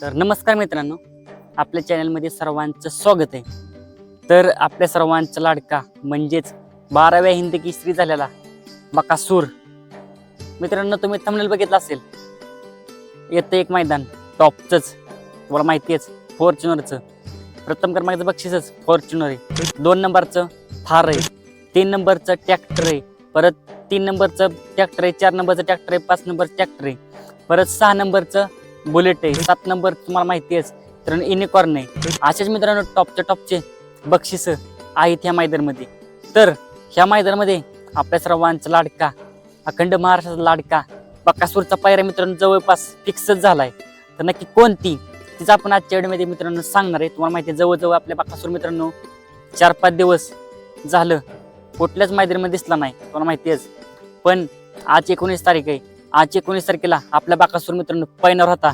तर नमस्कार मित्रांनो आपल्या चॅनलमध्ये सर्वांचं स्वागत आहे. तर आपल्या सर्वांचा लाडका म्हणजेच बाराव्या हिंदी किस्त्री झालेला बकासूर मित्रांनो तुम्ही थंबनेल बघितलं असेल. येतं एक मैदान टॉपचंच तुम्हाला माहिती आहेच फॉर्च्युनरचं प्रथम क्रमांकाचं बक्षीसच फॉर्च्युनर आहे. दोन नंबरचं थार आहे. तीन नंबरचं ट्रॅक्टर आहे. परत तीन नंबरचं ट्रॅक्टर आहे चार नंबरचं ट्रॅक्टर आहे पाच नंबरचं ट्रॅक्टर आहे. परत सहा नंबरचं बुलेट आहे सात नंबर तुम्हाला माहिती आहेच तर युनिकॉर्न आहे. असेच मित्रांनो टॉपच्या टॉपचे बक्षीस आहेत ह्या मैदानमध्ये. तर ह्या मैदानामध्ये आपल्या सर्वांचा लाडका अखंड महाराष्ट्राचा लाडका बकासूरचा पायऱ्या मित्रांनो जवळपास फिक्सच झालाय. तर नक्की कोणती तिचं आपण आजच्या वेळेमध्ये मित्रांनो सांगणार आहे. तुम्हाला माहिती आहे जवळजवळ आपल्या बकासूर मित्रांनो चार पाच दिवस झालं कुठल्याच मैदानामध्ये दिसला नाही तुम्हाला माहिती आहेच. पण आज एकोणीस तारीख आहे आज एकोणीस तारखेला आपल्या बाकासूर मित्रांनो पायनावर होता.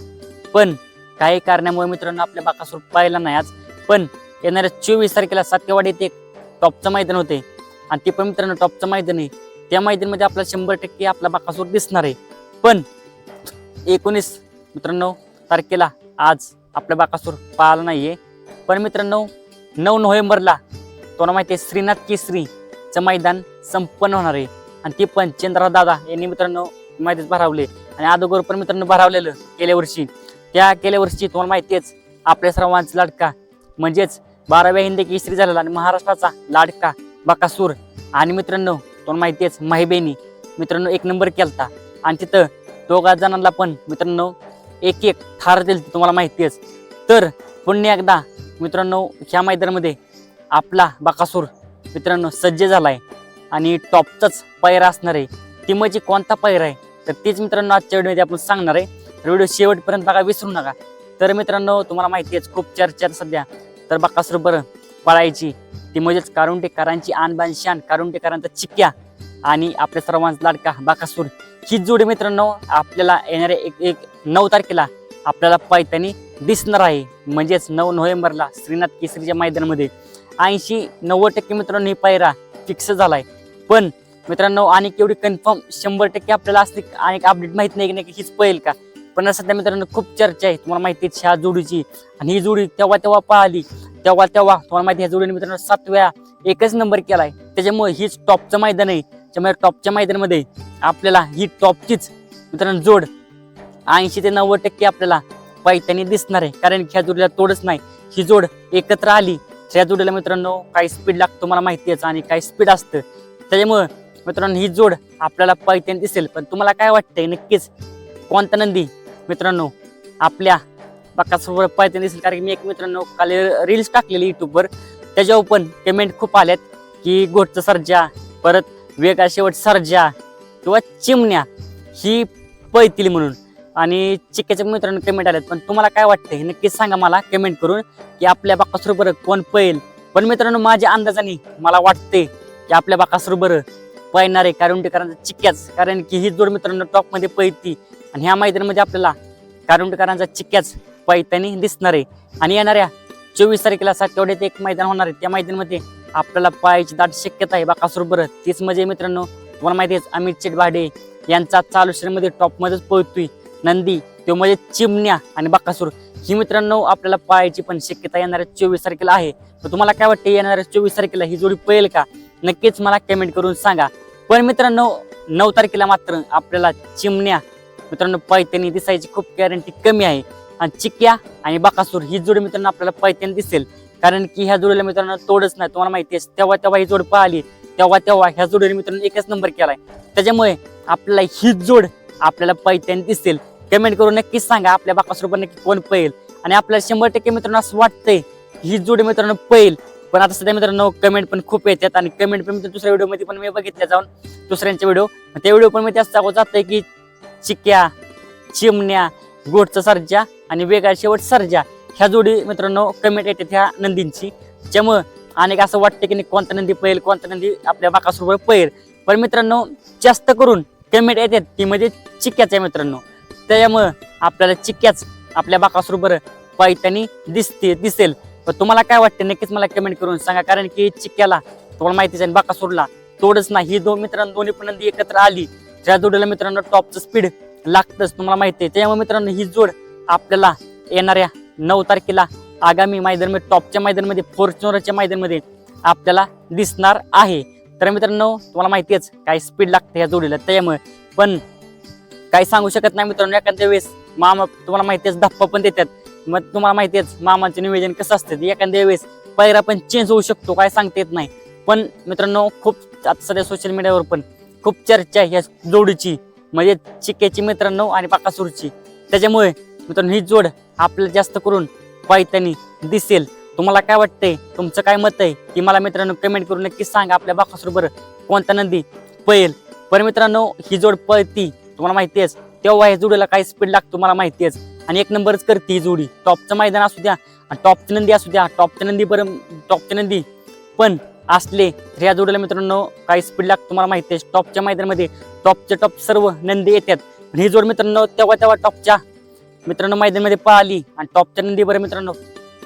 पण काही कारणामुळे मित्रांनो आपल्या बाकासूर पाहिला नाही आज. पण येणाऱ्या चोवीस तारखेला सातकेवाडी येथे एक टॉपचं मैदान होते. आणि ते पण मित्रांनो टॉपचं मैदान आहे. त्या मैदानमध्ये आपला शंभर टक्के आपला बाकासूर दिसणार आहे. पण एकोणीस मित्रांनो तारखेला आज आपला बाकासूर पाहिला नाहीये. पण मित्रांनो नऊ नोव्हेंबरला तुम्हाला माहिती आहे श्रीनाथ केसरीचं मैदान संपन्न होणार आहे. आणि ते पण चंद्रा दादा यांनी मित्रांनो माहितीच भरावले. आणि अगोदर पण मित्रांनो भरावलेलं गेल्या वर्षी. त्या गेल्या वर्षी तुम्हाला माहिती आहेच आपल्या सर्वांचा लाडका. म्हणजेच बाराव्या हिंदी केसरी झालेला आणि महाराष्ट्राचा लाडका बकासूर. आणि मित्रांनो तुम्हाला माहिती आहेच माहिबेनी मित्रांनो एक नंबर केलता. आणि तिथं दोघा जणांना पण मित्रांनो एक एक ठार दिली तुम्हाला माहिती तर पुन्हा एकदा मित्रांनो ह्या मैदानामध्ये आपला बकासूर मित्रांनो सज्ज झालाय. आणि टॉपचाच पैरा असणार आहे ती म्हणजे कोणता पायरा आहे? तर तीच मित्रांनो आजच्या व्हिडिओमध्ये आपण सांगणार आहे. तर व्हिडिओ शेवटपर्यंत बघा विसरू नका. तर मित्रांनो तुम्हाला माहिती आहे खूप चर्चा सध्या. तर बकासूर बरं पळायची. ती म्हणजेच कारुंटेकरांची आणबान शान कारुंटेकरांचा चिक्क्या आणि आपल्या सर्वांचा लाडका बाकासूर. ही जोडी मित्रांनो आपल्याला येणाऱ्या एक एक नऊ तारखेला आपल्याला पायतानी दिसणार आहे. म्हणजेच नऊ नोव्हेंबरला श्रीनाथ केसरीच्या मैदानामध्ये. ऐंशी नव्वद टक्के मित्रांनो ही पायरा फिक्स झालाय. पण मित्रांनो आणि केवढी कन्फर्म शंभर टक्के आपल्याला असली आणि अपडेट माहीत नाही की नाही की हीच पळेल का? पण सध्या मित्रांनो खूप चर्चा आहे. तुम्हाला माहिती आहे ह्या जोडीची. आणि ही जोडी तेव्हा तेव्हा पाहिली. तेव्हा तेव्हा तुम्हाला माहिती ह्या जोडीने मित्रांनो सात वेळा एकच नंबर केलाय. त्याच्यामुळे हीच टॉपचं मैदान आहे. त्यामुळे टॉपच्या मैदानामध्ये आपल्याला ही टॉपचीच मित्रांनो जोड ऐंशी ते नव्वद टक्के आपल्याला पैतानी दिसणार आहे. कारण ह्या जोडीला तोडच नाही. ही जोड एकत्र आली. त्या जोडीला मित्रांनो काही स्पीड लागतो मला माहिती आहे. आणि काही स्पीड असतं. त्याच्यामुळं मित्रांनो ही जोड आपल्याला पैतानी दिसेल. पण तुम्हाला काय वाटतंय? नक्कीच कोणता नंदी. मित्रांनो आपल्या बकासोबत पैतानी दिसेल. कारण की मी एक मित्रांनो काल रील्स टाकलेली युट्यूबवर त्याच्यावर पण पेमेंट खूप आल्यात की गोटचं सर्जा परत वेगा शेवट सर्जा किंवा चिमण्या ही पळतील म्हणून. आणि चिक्क्याच्या मित्रांनो कमेंट आल्यात. पण तुम्हाला काय वाटतंय? नक्कीच सांगा मला कमेंट करून की आपल्या बाकासुर बरं कोण पळेल? पण मित्रांनो माझ्या अंदाजाने मला वाटते की आपल्या बाकासुर बरं पळणार आहे. कारुंडेकरांचा चिक्क्याच. कारण की ही जोड मित्रांनो टॉपमध्ये पळती. आणि ह्या मैदानामध्ये आपल्याला कारुंडेकरांचा चिक्क्याच पळतानी दिसणार आहे. आणि येणाऱ्या चोवीस तारखेला सातवड्यात एक मैदान होणार आहे. त्या मैदानामध्ये आपल्याला पाहायची दाट शक्यता आहे. बाकासुर बरं. तीच म्हणजे मित्रांनो. तुम्हाला माहिती आहे अमित चेटभाडे यांचा चालू श्रेणीमध्ये टॉपमध्येच पळतोय. नंदी तो म्हणजे चिमण्या आणि बाकासूर ही मित्रांनो आपल्याला पाहायची पण शक्यता येणाऱ्या चोवीस तारखेला आहे. तर तुम्हाला काय वाटते येणाऱ्या चोवीस तारखेला ही जोडी पळेल का? नक्कीच मला कमेंट करून सांगा. पण मित्रांनो नऊ तारखेला मात्र आपल्याला चिमण्या मित्रांनो पैत्यानी दिसायची खूप गॅरंटी कमी आहे. आणि चिक्या आणि बकासूर ही जोडी मित्रांनो आपल्याला पैत्यानी दिसेल. कारण की ह्या जोडीला मित्रांनो तोडच नाही तुम्हाला माहिती आहे. तेव्हा तेव्हा ही जोड पाहिली तेव्हा तेव्हा ह्या जोडीने मित्रांनो एकच नंबर केलाय. त्याच्यामुळे आपल्याला ही जोड आपल्याला पैत्यानी दिसेल. कमेंट करून नक्कीच सांगा आपल्या बाकासोबत नक्की कोण पळेल. आणि आपल्याला शंभर टक्के मित्रांनो असं वाटतंय ही जोडी मित्रांनो पळेल. पण आता सध्या मित्रांनो कमेंट पण खूप येतात आणि कमेंट पण दुसऱ्या व्हिडिओमध्ये पण मी बघितल्या जाऊन दुसऱ्यांचे व्हिडिओ त्या व्हिडिओ पण मी त्याच सांगू जातोय की चिक्या चिमण्या गोटचा सर्जा आणि वेगळा शेवट सर्जा. ह्या जोडी मित्रांनो कमेंट येतात ह्या नंदींची. त्यामुळं अनेक असं वाटतं की नाही कोणता नंदी पहिल कोणता नंदी आपल्या बाकासोबत पहिल पण मित्रांनो जास्त करून कमेंट येतात ती म्हणजे चिक्क्याच आहे मित्रांनो. त्यामुळं आपल्याला चिक्क्याच आपल्या बाकासोबत पैतानी दिसते दिसेल. पण तुम्हाला काय वाटतं नक्कीच मला कमेंट करून सांगा. कारण की चिक्क्याला तुम्हाला माहितीच आहे सोडला तोडच नाही. ही दोन मित्रांनो दोन्ही पण एकत्र आली. त्या जोडीला मित्रांनो टॉपचं स्पीड लागतंच तुम्हाला माहिती आहे. त्यामुळे मित्रांनो ही जोड आपल्याला येणाऱ्या नऊ तारखेला आगामी मैदानमध्ये टॉपच्या मैदानमध्ये फॉर्च्युनरच्या मैदानमध्ये आपल्याला दिसणार आहे. तर मित्रांनो तुम्हाला माहितीच काय स्पीड लागते या जोडीला. त्यामुळे पण काही सांगू शकत नाही मित्रांनो एखाद्या वेळेस मामा तुम्हाला माहितीच धप्पा पण देतात. मग तुम्हाला माहिती आहेच मामाचे निवेदन कसं असतं? एखाद्या वेळेस पायरा पण चेंज होऊ शकतो काय सांगता येत नाही. पण मित्रांनो खूप आता सध्या सोशल मीडियावर पण खूप चर्चा आहे ह्या जोडीची. म्हणजे चिक्याची मित्रांनो आणि पाकासूरची त्याच्यामुळे मित्रांनो ही जोड आपल्याला जास्त करून पायतानी दिसेल. तुम्हाला काय वाटतंय? तुमचं काय मत आहे? की मला मित्रांनो कमेंट करून नक्कीच सांगा. आपल्या बाकासूर बरं कोणता नंदी पळेल पण मित्रांनो ही जोड पळती. तुम्हाला माहिती आहेच तेव्हा ह्या जोडीला काय स्पीड लागतो मला माहिती आहेच आणि एक नंबरच करते ही जोडी. टॉपचं मैदान असू द्या आणि टॉपची नंदी असू द्या. टॉपची नंदी बरं टॉपची नंदी पण असले तर या जोडीला मित्रांनो काय स्पीड लागतो मला माहिती आहे टॉपच्या मैदानामध्ये टॉपच्या टॉप सर्व नंदी येतात. पण ही जोड मित्रांनो तेव्हा तेव्हा टॉपच्या मित्रांनो मैदानामध्ये पळाली. आणि टॉपच्या नंदी बरं मित्रांनो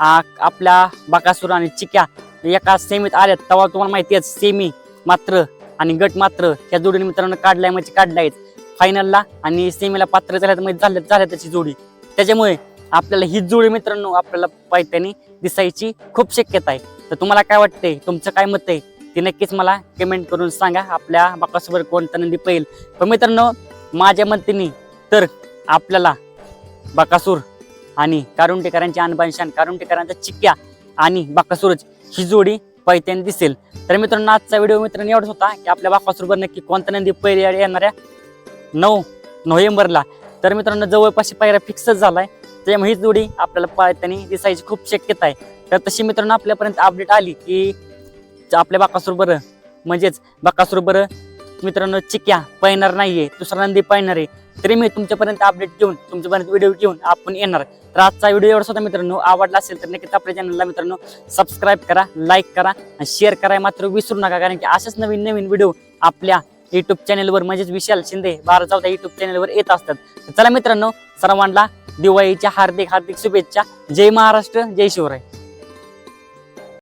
आपल्या बाकासूर आणि चिक्या एका सेमीत आल्यात. तेव्हा तुम्हाला माहिती आहे सेमी मात्र आणि गट मात्र ह्या जोडीने मित्रांनो काढलाय म्हणजे काढलायच. फायनलला आणि सेमीला पात्र झाल्यात म्हणजे झाल्या झाल्या त्याची जोडी. त्याच्यामुळे आपल्याला ही जोडी मित्रांनो आपल्याला पायथ्याने दिसायची खूप शक्यता आहे. तर तुम्हाला काय वाटतंय? तुमचं काय मत आहे? ते नक्कीच मला कमेंट करून सांगा. आपल्या बाकासोबत कोणता नंदी पहिल पण मित्रांनो माझ्या मतीने तर आपल्याला बाकासूर आणि कारुंटेकरांची आणबानशान कारुंटेकरांचा चिक्क्या आणि बाकासूरच ही जोडी पैत्याने दिसेल. तर मित्रांनो आजचा व्हिडिओ मित्रांनो एवढाच होता की आपल्या बाकासूरवर नक्की कोणता नंदी पहिले येणाऱ्या नऊ नोव्हेंबरला. तर मित्रांनो जवळपास पायऱ्या फिक्सच झालाय. त्यामुळे ही जोडी आपल्याला पाळताना दिसायची खूप शक्यता आहे. तर तशी मित्रांनो आपल्यापर्यंत अपडेट आली की आपल्या बाकासूर बरं. म्हणजेच बाकासूर बरं. मित्रांनो चिक्या पाळणार नाहीये दुसरा नंदी पाळणार आहे. तरी मी तुमच्यापर्यंत अपडेट घेऊन तुमच्यापर्यंत व्हिडिओ घेऊन आपण येणार. तर आजचा व्हिडिओ एवढा होता मित्रांनो. आवडला असेल तर नक्कीच आपल्या चॅनलला मित्रांनो सबस्क्राईब करा लाईक करा आणि शेअर करा मात्र विसरू नका. कारण की असेच नवीन नवीन व्हिडिओ आपल्या युट्यूब चॅनलवर म्हणजेच विशाल शिंदे बारा चौदा युट्यूब चॅनलवर येत असतात. तर चला मित्रांनो सर्वांना दिवाळीच्या हार्दिक हार्दिक शुभेच्छा. जय महाराष्ट्र जय शिवराय.